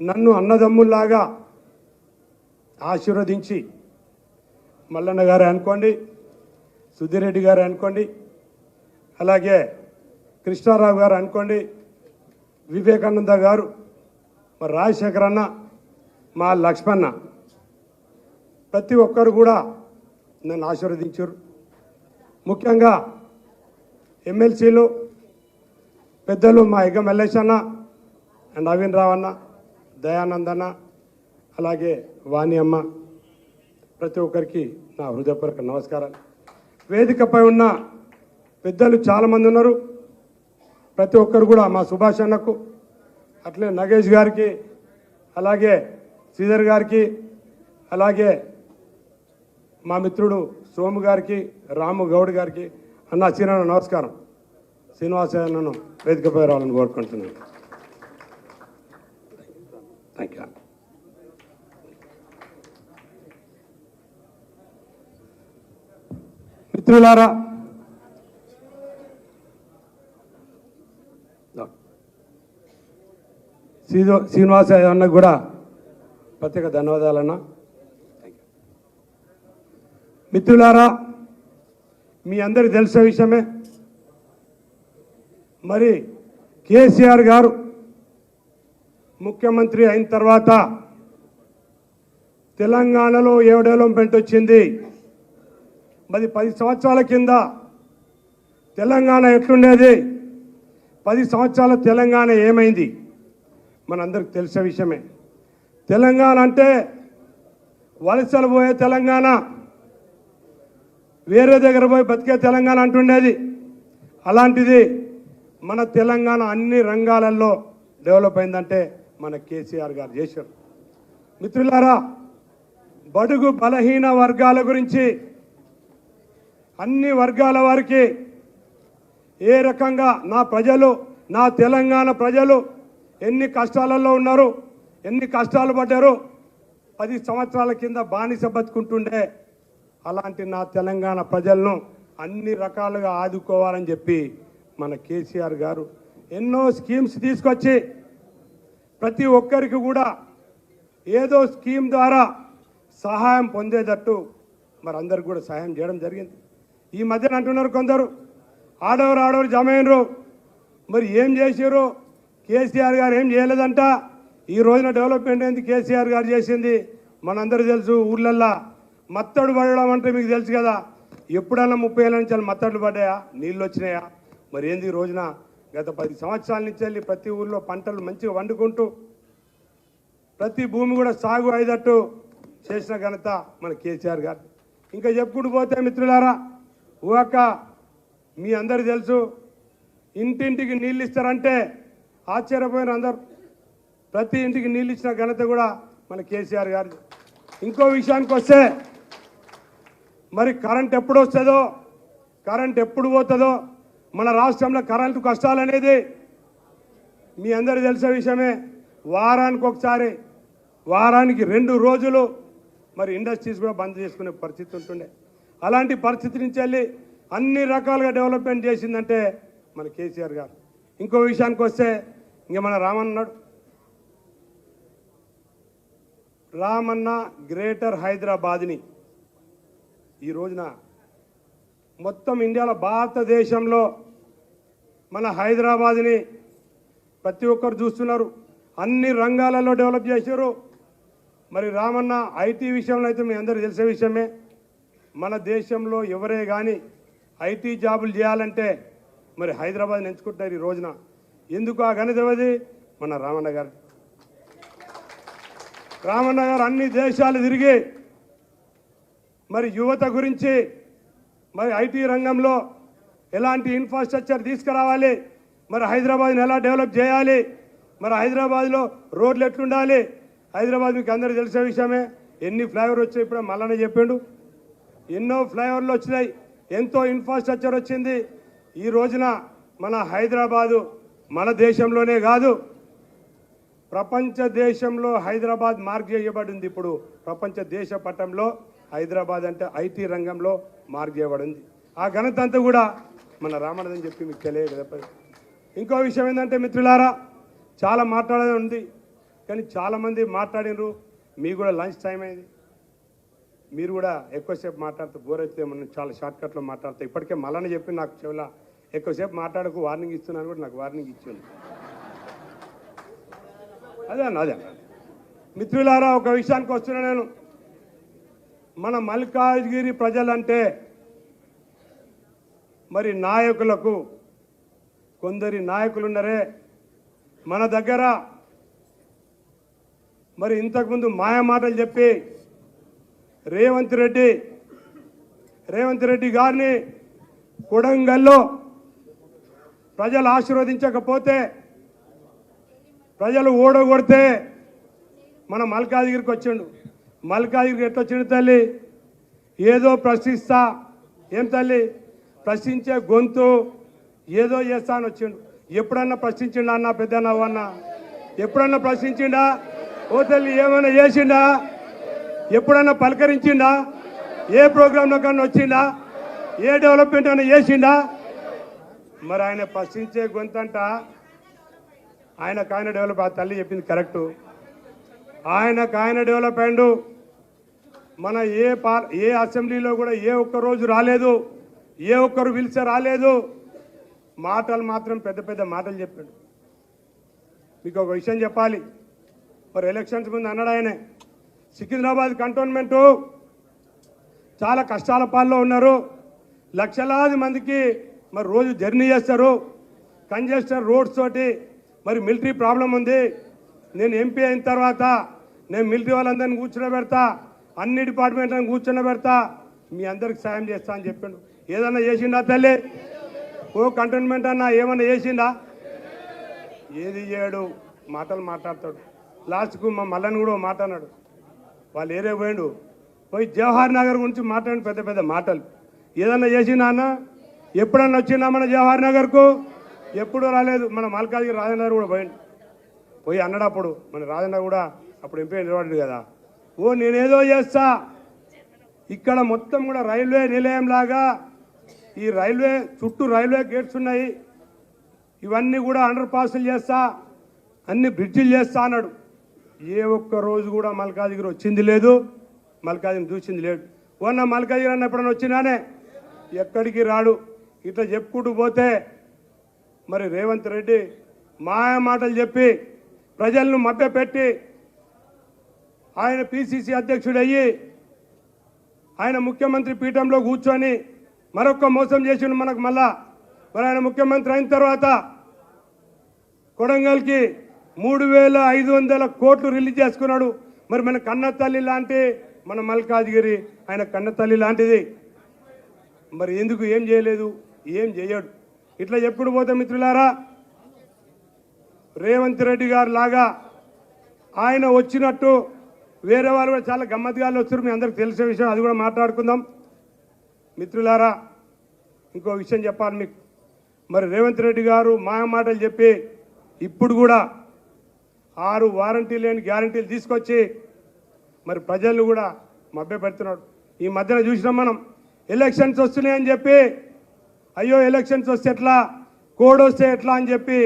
నన్ను అన్నదమ్ముల్లాగా ఆశీర్వదించి మల్లన్న గారు అనుకోండి సుధిరెడ్డి గారు అనుకోండి అలాగే కృష్ణారావు గారు అనుకోండి వివేకానంద గారు మా రాజశేఖర్ అన్న మా లక్ష్మణ ప్రతి ఒక్కరు కూడా నన్ను ఆశీర్వదించారు. ముఖ్యంగా ఎమ్మెల్సీలు పెద్దలు మా ఎగ్గ మల్లేష్ అన్న అండ్ నవీన్ రావన్న దయానందన అలాగే వాణి అమ్మ ప్రతి ఒక్కరికి నా హృదయపూర్వక నమస్కారాలు. వేదికపై ఉన్న పెద్దలు చాలామంది ఉన్నారు. ప్రతి ఒక్కరు కూడా మా సుభాష్ అన్నకు అట్లే నగేష్ గారికి అలాగే శ్రీధర్ గారికి అలాగే మా మిత్రుడు సోము గారికి రాము గౌడ్ గారికి అన్న చిన్న నమస్కారం. శ్రీనివాస అన్నను వేదికపై రావాలని కోరుకుంటున్నాను. థ్యాంక్ యూ మిత్రులారా శ్రీదో శ్రీనివాస అన్న కూడా ప్రత్యేక ధన్యవాదాలన్న. మిత్రులారా మీ అందరికి తెలిసే విషయమే. మరి కేసీఆర్ గారు ముఖ్యమంత్రి అయిన తర్వాత తెలంగాణలో ఏ డెవలప్మెంట్ వచ్చింది. మరి పది సంవత్సరాల కింద తెలంగాణ ఎట్లుండేది? పది సంవత్సరాల తెలంగాణ ఏమైంది? మనందరికి తెలిసే విషయమే. తెలంగాణ అంటే వలసలు పోయే తెలంగాణ వేరే దగ్గర పోయి బతికే తెలంగాణ అంటుండేది. అలాంటిది మన తెలంగాణ అన్ని రంగాలలో డెవలప్ అయిందంటే మన కేసీఆర్ గారు చేశారు. మిత్రులారా బడుగు బలహీన వర్గాల గురించి అన్ని వర్గాల వారికి ఏ రకంగా నా ప్రజలు నా తెలంగాణ ప్రజలు ఎన్ని కష్టాలలో ఉన్నారు ఎన్ని కష్టాలు పడ్డారు పది సంవత్సరాల కింద బానిస బతుకుంటుండే అలాంటి నా తెలంగాణ ప్రజలను అన్ని రకాలుగా ఆదుకోవాలని చెప్పి మన కేసీఆర్ గారు ఎన్నో స్కీమ్స్ తీసుకొచ్చి ప్రతి ఒక్కరికి కూడా ఏదో స్కీమ్ ద్వారా సహాయం పొందేటట్టు మరి అందరికి కూడా సహాయం చేయడం జరిగింది. ఈ మధ్యన అంటున్నారు కొందరు ఆడవారు ఆడవారు జమ అయినరు మరి ఏం చేసారు కేసీఆర్ గారు ఏం చేయలేదంట. ఈ రోజున డెవలప్మెంట్ ఏంది కేసీఆర్ గారు చేసింది? మనందరూ తెలుసు ఊర్లల్లా మత్తడు పడడం అంటే మీకు తెలుసు కదా. ఎప్పుడన్నా ముప్పై ఏళ్ళ నుంచి మత్తడు పడ్డాయా? నీళ్ళు వచ్చినాయా? మరి ఏంది ఈ రోజున? గత పది సంవత్సరాల నుంచి వెళ్ళి ప్రతి ఊళ్ళో పంటలు మంచిగా వండుకుంటూ ప్రతి భూమి కూడా సాగు అయ్యేటట్టు చేసిన ఘనత మన కేసీఆర్ గారు. ఇంకా చెప్పుకుంటూ పోతే మిత్రులారా ఊక మీ అందరు తెలుసు ఇంటింటికి నీళ్ళు ఇస్తారంటే ఆశ్చర్యపోయిన అందరు. ప్రతి ఇంటికి నీళ్ళు ఇచ్చిన ఘనత కూడా మన కేసీఆర్ గారు ఇంకో విషయానికి వస్తే మరి కరెంట్ ఎప్పుడు వస్తుందో కరెంట్ ఎప్పుడు పోతుందో మన రాష్ట్రంలో కరెంటు కష్టాలు అనేది మీ అందరు తెలిసే విషయమే. వారానికి ఒకసారి వారానికి రెండు రోజులు మరి ఇండస్ట్రీస్ కూడా బంద్ చేసుకునే పరిస్థితి ఉంటుండే. అలాంటి పరిస్థితి నుంచి వెళ్ళి అన్ని రకాలుగా డెవలప్మెంట్ చేసిందంటే మన కేసీఆర్ గారు. ఇంకో విషయానికి వస్తే ఇంక మన రామన్నాడు రామన్న గ్రేటర్ హైదరాబాద్ని ఈ రోజున మొత్తం ఇండియాలో భారతదేశంలో మన హైదరాబాద్ని ప్రతి ఒక్కరు చూస్తున్నారు. అన్ని రంగాలలో డెవలప్ చేశారు. మరి రామన్న ఐటీ విషయంలో అయితే మీ అందరూ తెలిసే విషయమే. మన దేశంలో ఎవరే కానీ ఐటీ జాబులు చేయాలంటే మరి హైదరాబాద్ని ఎంచుకుంటారు ఈ రోజున. ఎందుకు ఆ ఘనత మన రామన్న గారు. రామన్న గారు అన్ని దేశాలు తిరిగి మరి యువత గురించి మరి ఐటీ రంగంలో ఎలాంటి ఇన్ఫ్రాస్ట్రక్చర్ తీసుకురావాలి? మరి హైదరాబాద్ని ఎలా డెవలప్ చేయాలి? మరి హైదరాబాద్లో రోడ్లు ఎట్లుండాలి? హైదరాబాద్ మీకు అందరూ తెలిసే విషయమే. ఎన్ని ఫ్లైఓవర్ వచ్చాయి ఇప్పుడు మళ్ళనే చెప్పిండు. ఎన్నో ఫ్లైఓవర్లు వచ్చినాయి. ఎంతో ఇన్ఫ్రాస్ట్రక్చర్ వచ్చింది. ఈ రోజున మన హైదరాబాదు మన దేశంలోనే కాదు ప్రపంచ దేశంలో హైదరాబాద్ మార్క్ చేయబడింది ఇప్పుడు ప్రపంచ దేశ పటంలో హైదరాబాద్ అంటే ఐటీ రంగంలో మార్క్ చేయబడింది. ఆ ఘనత అంతా కూడా మన రామణదని చెప్పి మీకు తెలియదు కదా. ఇంకో విషయం ఏంటంటే మిత్రులారా చాలా మాట్లాడేది ఉంది కానీ చాలామంది మాట్లాడినరు. మీకు కూడా లంచ్ టైం అయింది. మీరు కూడా ఎక్కువసేపు మాట్లాడితే బోర్ అయితే మనం చాలా షార్ట్కట్లో మాట్లాడతా. ఇప్పటికే మళ్ళీ చెప్పి నాకు చెవుల ఎక్కువసేపు మాట్లాడకు వార్నింగ్ ఇస్తున్నాను కూడా నాకు వార్నింగ్ ఇచ్చింది అదే అన్న అదే మిత్రులారా ఒక విషయానికి వస్తున్నా నేను. మన మల్కాజ్గిరి ప్రజలంటే మరి నాయకులకు కొందరి నాయకులు ఉన్నారే మన దగ్గర మరి ఇంతకుముందు మాయ మాటలు చెప్పి రేవంత్ రెడ్డి రేవంత్ రెడ్డి గారిని కొడంగల్లో ప్రజలు ఆశీర్వదించకపోతే ప్రజలు ఓడగొడితే మన మల్కాజ్గిరికి వచ్చిండు. మల్కాజ్గిరికి ఎట్లా వచ్చిండు తల్లి? ఏదో ప్రశ్నిస్తా. ఏం తల్లి? ప్రశ్నించే గొంతు ఏదో చేస్తా అని వచ్చిండు. ఎప్పుడన్నా ప్రశ్నించిండా అన్న పెద్ద ఎప్పుడన్నా ప్రశ్నించిండా? ఓ తల్లి ఏమైనా చేసిండా? ఎప్పుడన్నా పలకరించిండా? ఏ ప్రోగ్రాంలో కన్నా వచ్చిండా? ఏ డెవలప్మెంట్ అయినా చేసిండా? మరి ఆయన ప్రశ్నించే గొంతంట. ఆయనకు ఆయన డెవలప్ ఆ తల్లి చెప్పింది కరెక్టు. ఆయనకు ఆయన డెవలప్ అయ్యిండు. మన ఏ పార్ ఏ అసెంబ్లీలో కూడా ఏ ఒక్క రోజు రాలేదు. ఏ ఒక్కరు పిలిచే రాలేదు. మాటలు మాత్రం పెద్ద పెద్ద మాటలు చెప్పాడు. మీకు ఒక విషయం చెప్పాలి. మరి ఎలక్షన్స్ ముందు అన్నాడు ఆయనే సికింద్రాబాద్ కంటోన్మెంటు చాలా కష్టాల పాల్లో ఉన్నారు. లక్షలాది మందికి మరి రోజు జర్నీ చేస్తారు. కంజెస్టర్ రోడ్స్ తోటి మరి మిలిటరీ ప్రాబ్లం ఉంది. నేను ఎంపీ అయిన తర్వాత నేను మిలిటరీ వాళ్ళందరినీ కూర్చొని పెడతా అన్ని డిపార్ట్మెంట్లను కూర్చొని పెడతా మీ అందరికి సాయం చేస్తా అని చెప్పిండు. ఏదన్నా చేసిండా తల్లి? ఓ కంటోన్మెంట్ అన్నా ఏమన్నా చేసిండా? ఏది చేయడు మాటలు మాట్లాడతాడు. లాస్ట్కు మా మల్లన్ కూడా ఓ మాట అన్నాడు. వాళ్ళు ఏరే పోయిండు. పోయి జవహర్ నగర్ గురించి మాట్లాడిన పెద్ద పెద్ద మాటలు. ఏదన్నా చేసిందా అన్న? ఎప్పుడన్నా వచ్చిందా మన జవహర్ నగర్కు? ఎప్పుడూ రాలేదు. మన మల్కాజ్గిరి రాజేంద్ర కూడా పోయిండు. పోయి అన్నాడు అప్పుడు మన రాజన్న కూడా అప్పుడు ఎంపీ నిలబడ్డాడు కదా. ఓ నేనేదో చేస్తా. ఇక్కడ మొత్తం కూడా రైల్వే నిలయం లాగా ఈ రైల్వే చుట్టూ రైల్వే గేట్స్ ఉన్నాయి. ఇవన్నీ కూడా అండర్ పాసులు చేస్తా అన్ని బ్రిడ్జిలు చేస్తా అన్నాడు. ఏ ఒక్క రోజు కూడా మల్కాజిగిరి వచ్చింది లేదు. మల్కాజిని చూసింది లేడు ఓన్న మల్కాజిగిరి అన్న ఎప్పుడన్నా వచ్చినానే? ఎక్కడికి రాడు. ఇట్లా చెప్పుకుంటూ పోతే మరి రేవంత్ రెడ్డి మాయ మాటలు చెప్పి ప్రజలను మభ్యపెట్టి ఆయన పిసిసి అధ్యక్షుడయ్యి ఆయన ముఖ్యమంత్రి పీఠంలో కూర్చొని మరొక మోసం చేసిండు మనకు మళ్ళా. మరి ఆయన ముఖ్యమంత్రి అయిన తర్వాత కొడంగల్కి మూడు వేల ఐదు వందల కోట్లు రిలీజ్ చేసుకున్నాడు. మరి మన కన్న తల్లి లాంటి మన మల్కాజ్గిరి ఆయన కన్న తల్లి లాంటిది. మరి ఎందుకు ఏం చేయలేదు? ఏం చేయడు? ఇట్లా చెప్పుడు పోతే మిత్రులారా? రేవంత్ రెడ్డి గారు లాగా ఆయన వచ్చినట్టు వేరే వారు కూడా చాలా గమ్మత్తుగా వచ్చారు. మీ అందరికి తెలిసే విషయం అది కూడా మాట్లాడుకుందాం. మిత్రులారా ఇంకో విషయం చెప్పాలి మీకు. మరి రేవంత్ రెడ్డి గారు మాయ మాటలు చెప్పి ఇప్పుడు కూడా ఆరు వారంటీ లేని గ్యారంటీలు తీసుకొచ్చి మరి ప్రజలు కూడా మభ్యపెడుతున్నాడు. ఈ మధ్యన చూసినాం మనం ఎలక్షన్స్ వస్తున్నాయని చెప్పి అయ్యో ఎలక్షన్స్ వస్తే ఎట్లా కోడ్ వస్తే ఎట్లా అని చెప్పి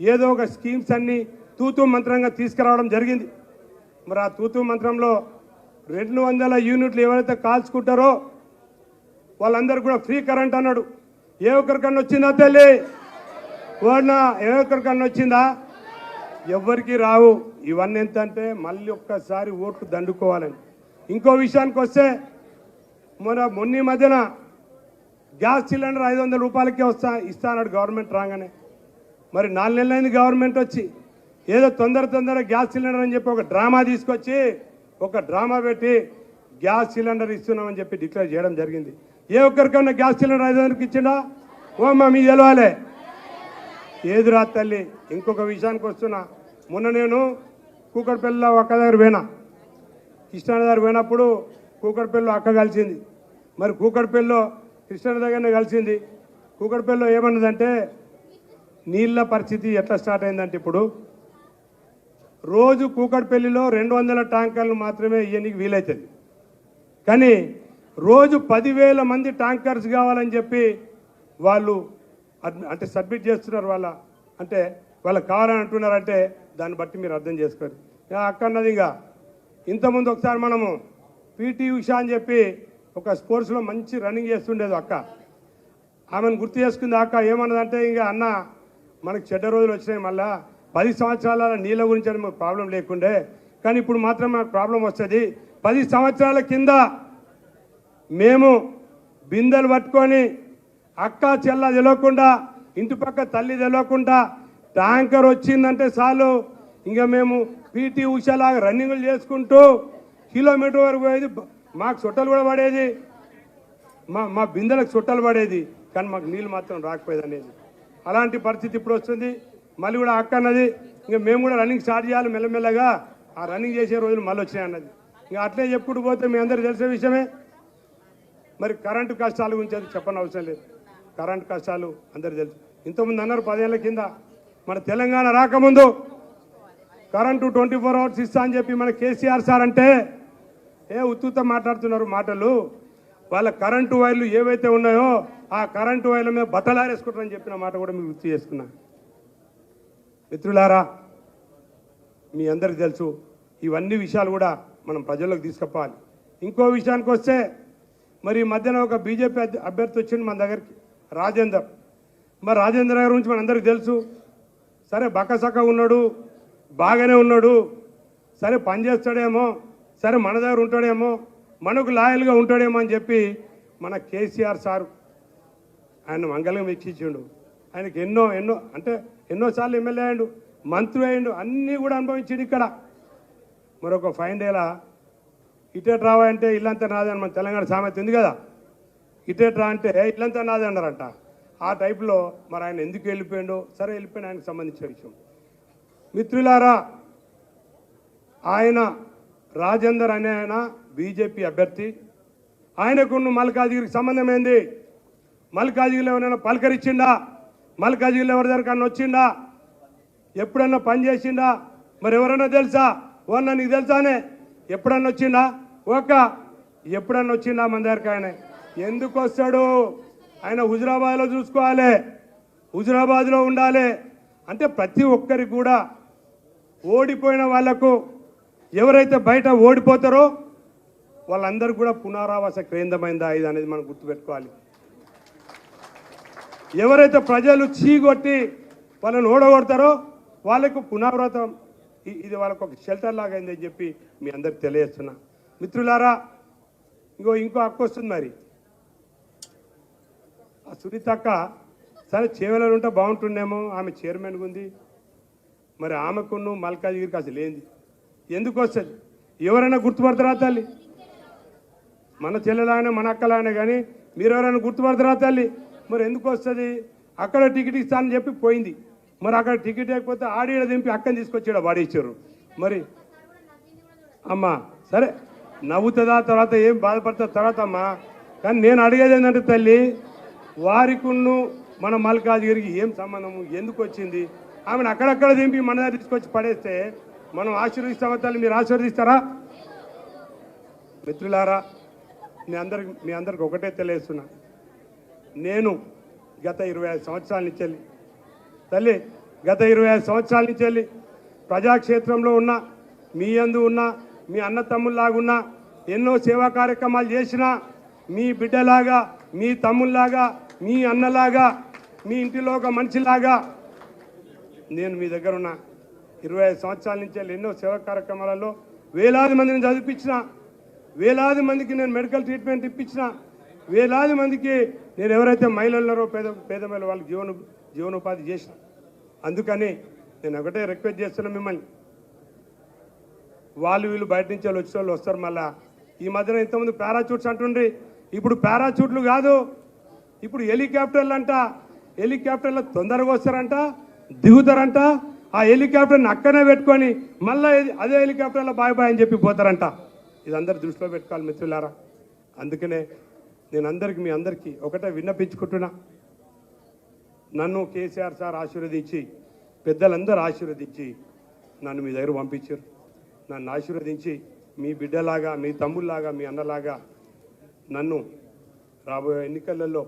ఏదో ఒక స్కీమ్స్ అన్ని తూతూ మంత్రంగా తీసుకురావడం జరిగింది. మరి ఆ తూతూ మంత్రంలో రెండు వందల యూనిట్లు ఎవరైతే కాల్చుకుంటారో వాళ్ళందరూ కూడా ఫ్రీ కరెంట్ అన్నాడు. ఏ ఒక్కరికన్నా వచ్చిందా తల్లి? ఓడినా ఏ ఒక్కరికన్నా వచ్చిందా? ఎవరికి రావు. ఇవన్నీ ఎంతంటే మళ్ళీ ఒక్కసారి ఓట్లు దండుకోవాలని. ఇంకో విషయానికి వస్తే మన మొన్న ఈ మధ్యన గ్యాస్ సిలిండర్ ఐదు వందల రూపాయలకే వస్తా ఇస్తానన్నాడు గవర్నమెంట్ రాగానే. మరి నాలుగు నెలలైంది గవర్నమెంట్ వచ్చి. ఏదో తొందర తొందర గ్యాస్ సిలిండర్ అని చెప్పి ఒక డ్రామా తీసుకొచ్చి ఒక డ్రామా పెట్టి గ్యాస్ సిలిండర్ ఇస్తున్నామని చెప్పి డిక్లేర్ చేయడం జరిగింది. ఏ ఒక్కరికన్నా గ్యాస్ సిలిండర్ ఐదు వందలకి ఇచ్చిండా? ఓ మా మీ తెలవాలి. ఏది రా తల్లి ఇంకొక విషయానికి వస్తున్నా. మొన్న నేను కూకట్పల్లిలో ఒక్క దగ్గర పోయినా. కృష్ణాన దగ్గర పోయినప్పుడు కూకట్పల్లిలో అక్క కలిసింది. మరి కూకట్పల్లిలో కృష్ణాన దగ్గరనే కలిసింది. కూకట్పల్లిలో ఏమన్నదంటే నీళ్ళ పరిస్థితి ఎట్లా స్టార్ట్ అయిందంటే ఇప్పుడు రోజు కూకట్పల్లిలో రెండు వందల ట్యాంకర్లు మాత్రమే ఇవ్వనికి వీలవుతుంది కానీ రోజు పదివేల మంది ట్యాంకర్స్ కావాలని చెప్పి వాళ్ళు అడ్- అంటే సబ్మిట్ చేస్తున్నారు వాళ్ళ అంటే వాళ్ళు కావాలని అంటున్నారంటే దాన్ని బట్టి మీరు అర్థం చేసుకోరు ఇక అక్క అన్నది ఇంకా. ఇంతకుముందు ఒకసారి మనము పీటీ ఉషా అని చెప్పి ఒక స్పోర్ట్స్లో మంచి రన్నింగ్ చేస్తుండేది అక్క. ఆమెను గుర్తు చేసుకుంది అక్క ఏమన్నదంటే ఇంకా అన్న మనకు చెడ్డ రోజులు వచ్చినాయి మళ్ళా. పది సంవత్సరాల నీళ్ళ గురించి అని మాకు ప్రాబ్లం లేకుండే. కానీ ఇప్పుడు మాత్రం మాకు ప్రాబ్లం వస్తుంది. పది సంవత్సరాల కింద మేము బిందెలు పట్టుకొని అక్క చెల్ల తెలియకుండా ఇంటి పక్క తల్లి తెలియకుండా ట్యాంకర్ వచ్చిందంటే చాలు. ఇంకా మేము పీటీ ఉషాలాగా రన్నింగ్లు చేసుకుంటూ కిలోమీటర్ వరకు పోయేది. మాకు చుట్టలు కూడా పడేది. మా మా బిందెలకు చుట్టలు పడేది. కానీ మాకు నీళ్ళు మాత్రం రాకపోయేది అనేది. అలాంటి పరిస్థితి ఇప్పుడు వస్తుంది. మళ్ళీ కూడా అక్క అన్నది ఇంకా మేము కూడా రన్నింగ్ స్టార్ట్ చేయాలి మెల్లమెల్లగా. ఆ రన్నింగ్ చేసే రోజులు మళ్ళీ వచ్చినాయి అన్నది ఇంకా అట్లే చెప్పుకుంటూ పోతే మీ అందరూ తెలిసే విషయమే. మరి కరెంటు కష్టాల గురించి అది చెప్పని అవసరం లేదు. కరెంటు కష్టాలు అందరూ తెలుసు. ఇంతకుముందు అన్నారు పదేళ్ళ కింద మన తెలంగాణ రాకముందు కరెంటు ట్వంటీ ఫోర్ అవర్స్ ఇస్తా అని చెప్పి మన కేసీఆర్ సార్ అంటే ఏ ఉత్తుత మాట్లాడుతున్నారు మాటలు? వాళ్ళ కరెంటు వైర్లు ఏవైతే ఉన్నాయో ఆ కరెంటు వైర్ల మీద బతలారేసుకుంటారని చెప్పిన మాట కూడా మీకు గుర్తు చేసుకున్నా. మిత్రులారా మీ అందరికి తెలుసు ఇవన్నీ విషయాలు కూడా మనం ప్రజల్లోకి తీసుకపోవాలి. ఇంకో విషయానికి వస్తే మరి ఈ మధ్యన ఒక బీజేపీ అభ్యర్థి వచ్చింది మన దగ్గరికి రాజేందర్. మరి రాజేందర్ గారి గురించి మనందరికీ తెలుసు. సరే బక్కసక్క ఉన్నాడు బాగానే ఉన్నాడు. సరే పని చేస్తాడేమో సరే మన దగ్గర ఉంటాడేమో మనకు లాయల్గా ఉంటాడేమో అని చెప్పి మన కేసీఆర్ సారు ఆయన మంగళం వీక్షించిండు. ఆయనకి ఎన్నో ఎన్నో అంటే ఎన్నోసార్లు ఎమ్మెల్యే అయ్యిండు మంత్రి అయ్యిండు అన్నీ కూడా అనుభవించిండు ఇక్కడ. మరొక ఫైన్ డేలా ఇటేట్ రావా అంటే ఇల్లంతా నాదని అని మన తెలంగాణ సామెత ఉంది కదా. ఇటేట్ రా అంటే ఇల్లంతా నాదే అన్నారంట. ఆ టైప్లో మరి ఆయన ఎందుకు వెళ్ళిపోయాడో సరే వెళ్ళిపోయిన ఆయనకు సంబంధించిన విషయం. మిత్రులారా ఆయన రాజేందర్ అనే ఆయన బీజేపీ అభ్యర్థి. ఆయనకున్న మల్కాజిగిరికి సంబంధం ఏంది? మల్కాజిగిరిలో ఎవరైనా పలకరించిండా? మల్కాజిగిరిలో ఎవరి దగ్గరకన్నా వచ్చిండా? ఎప్పుడన్నా పని చేసిండా? మరి ఎవరన్నా తెలుసా? ఓన్న నీకు తెలుసానే? ఎప్పుడన్నా వచ్చిండా? ఒక్క ఎప్పుడన్నా వచ్చిండా మన దగ్గరికి ఆయన? ఎందుకు వస్తాడు? ఆయన హుజరాబాద్లో చూసుకోవాలి. హుజరాబాద్లో ఉండాలి. అంటే ప్రతి ఒక్కరికి కూడా ఓడిపోయిన వాళ్ళకు ఎవరైతే బయట ఓడిపోతారో వాళ్ళందరూ కూడా పునరావాస కేంద్రమైందా ఇది అనేది మనం గుర్తుపెట్టుకోవాలి. ఎవరైతే ప్రజలు చీగొట్టి వాళ్ళని ఓడగొడతారో వాళ్ళకు పునరావృతం. ఇది వాళ్ళకు ఒక షెల్టర్ లాగా అయిందని చెప్పి మీ అందరికి తెలియజేస్తున్నా. మిత్రులారా ఇంకో ఇంకో హక్కు వస్తుంది మరి. ఆ సునీతక్క సరే చేవలలో ఉంటే బాగుంటుండేమో ఆమె చైర్మన్గా ఉంది. మరి ఆమెకును మల్కాజిగిరికి అసలు ఏంది ఎందుకు వస్తుంది? ఎవరైనా గుర్తుపడతారా తల్లి? మన చెల్లెలాగానే మన అక్కలాగానే కానీ మీరు ఎవరైనా గుర్తుపడతారా తల్లి? మరి ఎందుకు వస్తుంది? అక్కడ టికెట్ ఇస్తానని చెప్పి పోయింది. మరి అక్కడ టికెట్ లేకపోతే ఆడిడ దింపి అక్కని తీసుకొచ్చాడు వాడేశ్వరు మరి అమ్మా సరే నవ్వుతుందా తర్వాత ఏం బాధపడుతుందా తర్వాత అమ్మా. కానీ నేను అడిగేది ఏంటంటే తల్లి వారికున్ను మన మల్కాజ్గిరికి ఏం సంబంధము? ఎందుకు వచ్చింది? ఆమెను అక్కడక్కడ దింపి మన దగ్గర తీసుకొచ్చి పడేస్తే మనం ఆశీర్వదిస్తామా తల్లి? మీరు ఆశీర్వదిస్తారా? మిత్రులారా మీ అందరికి మీ అందరికి ఒకటే తెలియస్తున్నా నేను గత ఇరవై ఐదు సంవత్సరాల నుంచి వెళ్ళి తల్లి గత ఇరవై ఐదు సంవత్సరాల నుంచి వెళ్ళి ప్రజాక్షేత్రంలో ఉన్న మీ అందు ఉన్న మీ అన్న తమ్ముల్లాగా ఉన్న ఎన్నో సేవా కార్యక్రమాలు చేసినా మీ బిడ్డలాగా మీ తమ్ముల్లాగా మీ అన్నలాగా మీ ఇంటిలో ఒక మనిషిలాగా నేను మీ దగ్గర ఉన్న. ఇరవై ఐదు సంవత్సరాల నుంచి వెళ్ళి ఎన్నో సేవా కార్యక్రమాలలో వేలాది మందిని చదివించిన వేలాది మందికి నేను మెడికల్ ట్రీట్మెంట్ ఇప్పించిన వేలాది మందికి నేను ఎవరైతే మహిళలున్నారో పేద పేద మహిళ వాళ్ళకి జీవన జీవనోపాధి చేసిన అందుకని నేను ఒకటే రిక్వెస్ట్ చేస్తున్నా మిమ్మల్ని. వాళ్ళు వీళ్ళు బయట నుంచి వాళ్ళు వచ్చిన వాళ్ళు వస్తారు మళ్ళా. ఈ మధ్యన ఇంతకుముందు పారాచూట్స్ అంటుండ్రి. ఇప్పుడు పారాచూట్లు కాదు. ఇప్పుడు హెలికాప్టర్లు అంట. హెలికాప్టర్లు తొందరగా వస్తారంట దిగుతారంట. ఆ హెలికాప్టర్ని అక్కడనే పెట్టుకొని మళ్ళీ అదే హెలికాప్టర్లో బాయ్ బాయ్ అని చెప్పి పోతారంట. ఇది అందరు దృష్టిలో పెట్టుకోవాలి మిత్రులారా. అందుకనే నేను అందరికి మీ అందరికీ ఒకటే విన్నపించుకుంటున్నా. నన్ను కేసీఆర్ సార్ ఆశీర్వదించి పెద్దలందరూ ఆశీర్వదించి నన్ను మీ దగ్గర పంపించారు. నన్ను ఆశీర్వదించి మీ బిడ్డలాగా మీ తమ్ముళ్ళలాగా మీ అన్నలాగా నన్ను రాబోయే ఎన్నికలలో